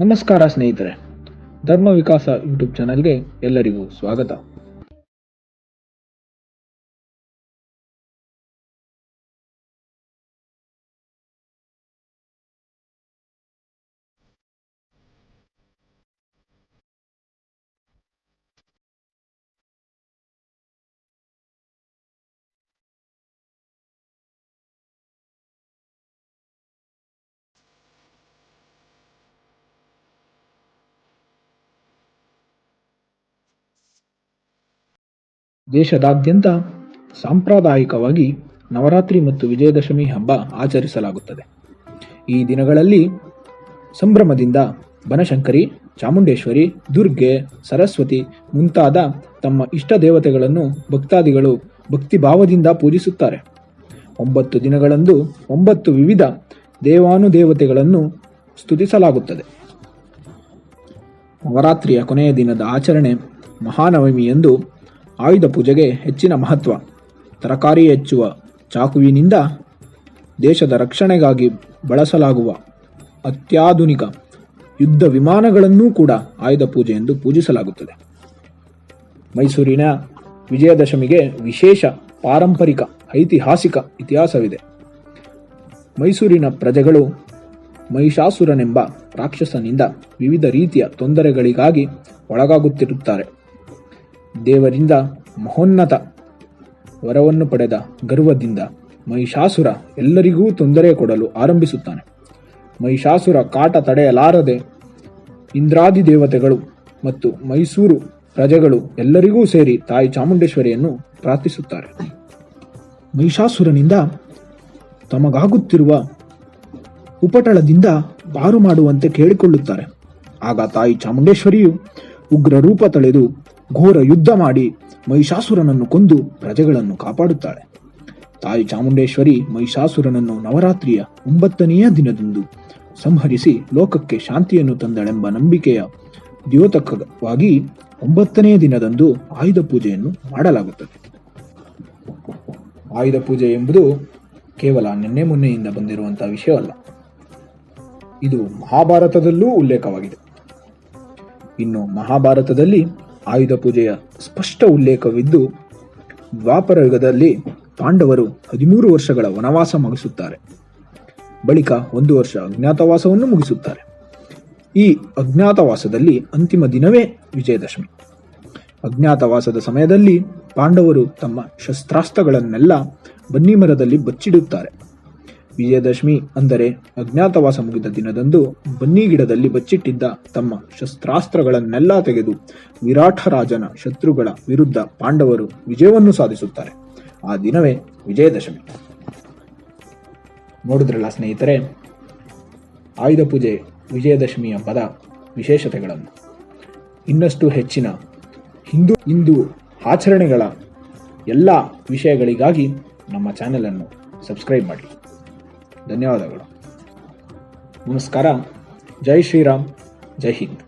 ನಮಸ್ಕಾರ ಸ್ನೇಹಿತರೆ. ಧರ್ಮ ವಿಕಾಸ ಯೂಟ್ಯೂಬ್ ಚಾನಲ್ಗೆ ಎಲ್ಲರಿಗೂ ಸ್ವಾಗತ. ದೇಶದಾದ್ಯಂತ ಸಾಂಪ್ರದಾಯಿಕವಾಗಿ ನವರಾತ್ರಿ ಮತ್ತು ವಿಜಯದಶಮಿ ಹಬ್ಬ ಆಚರಿಸಲಾಗುತ್ತದೆ. ಈ ದಿನಗಳಲ್ಲಿ ಸಂಭ್ರಮದಿಂದ ಬನಶಂಕರಿ, ಚಾಮುಂಡೇಶ್ವರಿ, ದುರ್ಗೆ, ಸರಸ್ವತಿ ಮುಂತಾದ ತಮ್ಮ ಇಷ್ಟ ದೇವತೆಗಳನ್ನು ಭಕ್ತಾದಿಗಳು ಭಕ್ತಿಭಾವದಿಂದ ಪೂಜಿಸುತ್ತಾರೆ. ಒಂಬತ್ತು ದಿನಗಳಂದು ಒಂಬತ್ತು ವಿವಿಧ ದೇವಾನುದೇವತೆಗಳನ್ನು ಸ್ತುತಿಸಲಾಗುತ್ತದೆ. ನವರಾತ್ರಿಯ ಕೊನೆಯ ದಿನದ ಆಚರಣೆ ಮಹಾನವಮಿಯಂದು ಆಯುಧ ಪೂಜೆಗೆ ಹೆಚ್ಚಿನ ಮಹತ್ವ. ತರಕಾರಿ ಹೆಚ್ಚುವ ಚಾಕುವಿನಿಂದ ದೇಶದ ರಕ್ಷಣೆಗಾಗಿ ಬಳಸಲಾಗುವ ಅತ್ಯಾಧುನಿಕ ಯುದ್ಧ ವಿಮಾನಗಳನ್ನೂ ಕೂಡ ಆಯುಧ ಪೂಜೆ ಎಂದು ಪೂಜಿಸಲಾಗುತ್ತದೆ. ಮೈಸೂರಿನ ವಿಜಯದಶಮಿಗೆ ವಿಶೇಷ ಪಾರಂಪರಿಕ ಐತಿಹಾಸಿಕ ಇತಿಹಾಸವಿದೆ. ಮೈಸೂರಿನ ಪ್ರಜೆಗಳು ಮಹಿಷಾಸುರನೆಂಬ ರಾಕ್ಷಸನಿಂದ ವಿವಿಧ ರೀತಿಯ ತೊಂದರೆಗಳಿಗಾಗಿ ಒಳಗಾಗುತ್ತಿರುತ್ತಾರೆ. ದೇವರಿಂದ ಮಹೋನ್ನತ ವರವನ್ನು ಪಡೆದ ಗರ್ವದಿಂದ ಮಹಿಷಾಸುರ ಎಲ್ಲರಿಗೂ ತೊಂದರೆ ಕೊಡಲು ಆರಂಭಿಸುತ್ತಾನೆ. ಮಹಿಷಾಸುರ ಕಾಟ ತಡೆಯಲಾರದೆ ಇಂದ್ರಾದಿ ದೇವತೆಗಳು ಮತ್ತು ಮೈಸೂರು ಪ್ರಜೆಗಳು ಎಲ್ಲರಿಗೂ ಸೇರಿ ತಾಯಿ ಚಾಮುಂಡೇಶ್ವರಿಯನ್ನು ಪ್ರಾರ್ಥಿಸುತ್ತಾರೆ. ಮಹಿಷಾಸುರನಿಂದ ತಮಗಾಗುತ್ತಿರುವ ಉಪಟಳದಿಂದ ಪಾರು ಮಾಡುವಂತೆ ಕೇಳಿಕೊಳ್ಳುತ್ತಾರೆ. ಆಗ ತಾಯಿ ಚಾಮುಂಡೇಶ್ವರಿಯು ಉಗ್ರ ರೂಪ ತಳೆದು ಘೋರ ಯುದ್ಧ ಮಾಡಿ ಮಹಿಷಾಸುರನನ್ನು ಕೊಂದು ಪ್ರಜೆಗಳನ್ನು ಕಾಪಾಡುತ್ತಾಳೆ. ತಾಯಿ ಚಾಮುಂಡೇಶ್ವರಿ ಮಹಿಷಾಸುರನನ್ನು ನವರಾತ್ರಿಯ ಒಂಬತ್ತನೆಯ ದಿನದಂದು ಸಂಹರಿಸಿ ಲೋಕಕ್ಕೆ ಶಾಂತಿಯನ್ನು ತಂದಳೆಂಬ ನಂಬಿಕೆಯ ದ್ಯೋತಕವಾಗಿ ಒಂಬತ್ತನೆಯ ದಿನದಂದು ಆಯುಧ ಪೂಜೆಯನ್ನು ಮಾಡಲಾಗುತ್ತದೆ. ಆಯುಧ ಪೂಜೆ ಎಂಬುದು ಕೇವಲ ನಿನ್ನೆ ಮೊನ್ನೆಯಿಂದ ಬಂದಿರುವಂತಹ ವಿಷಯವಲ್ಲ. ಇದು ಮಹಾಭಾರತದಲ್ಲೂ ಉಲ್ಲೇಖವಾಗಿದೆ. ಇನ್ನು ಮಹಾಭಾರತದಲ್ಲಿ ಆಯುಧ ಪೂಜೆಯ ಸ್ಪಷ್ಟ ಉಲ್ಲೇಖವಿದ್ದು ದ್ವಾಪರ ಯುಗದಲ್ಲಿ ಪಾಂಡವರು ಹದಿಮೂರು ವರ್ಷಗಳ ವನವಾಸ ಮುಗಿಸುತ್ತಾರೆ. ಬಳಿಕ ಒಂದು ವರ್ಷ ಅಜ್ಞಾತವಾಸವನ್ನು ಮುಗಿಸುತ್ತಾರೆ. ಈ ಅಜ್ಞಾತವಾಸದಲ್ಲಿ ಅಂತಿಮ ದಿನವೇ ವಿಜಯದಶಮಿ. ಅಜ್ಞಾತವಾಸದ ಸಮಯದಲ್ಲಿ ಪಾಂಡವರು ತಮ್ಮ ಶಸ್ತ್ರಾಸ್ತ್ರಗಳನ್ನೆಲ್ಲ ಬನ್ನಿಮರದಲ್ಲಿ ಬಚ್ಚಿಡುತ್ತಾರೆ. ವಿಜಯದಶಮಿ ಅಂದರೆ ಅಜ್ಞಾತವಾಸ ಮುಗಿದ ದಿನದಂದು ಬನ್ನಿ ಗಿಡದಲ್ಲಿ ಬಚ್ಚಿಟ್ಟಿದ್ದ ತಮ್ಮ ಶಸ್ತ್ರಾಸ್ತ್ರಗಳನ್ನೆಲ್ಲ ತೆಗೆದು ವಿರಾಟ ರಾಜನ ಶತ್ರುಗಳ ವಿರುದ್ಧ ಪಾಂಡವರು ವಿಜಯವನ್ನು ಸಾಧಿಸುತ್ತಾರೆ. ಆ ದಿನವೇ ವಿಜಯದಶಮಿ. ನೋಡಿದ್ರಲ್ಲ ಸ್ನೇಹಿತರೆ, ಆಯುಧ ಪೂಜೆ ವಿಜಯದಶಮಿ ಹಬ್ಬದ ವಿಶೇಷತೆಗಳನ್ನು. ಇನ್ನಷ್ಟು ಹೆಚ್ಚಿನ ಹಿಂದೂ ಹಿಂದೂ ಆಚರಣೆಗಳ ಎಲ್ಲ ವಿಷಯಗಳಿಗಾಗಿ ನಮ್ಮ ಚಾನೆಲನ್ನು ಸಬ್ಸ್ಕ್ರೈಬ್ ಮಾಡಿ. ಧನ್ಯವಾದಗಳು. ನಮಸ್ಕಾರ. ಜೈ ಶ್ರೀರಾಮ್. ಜೈ ಹಿಂದ್.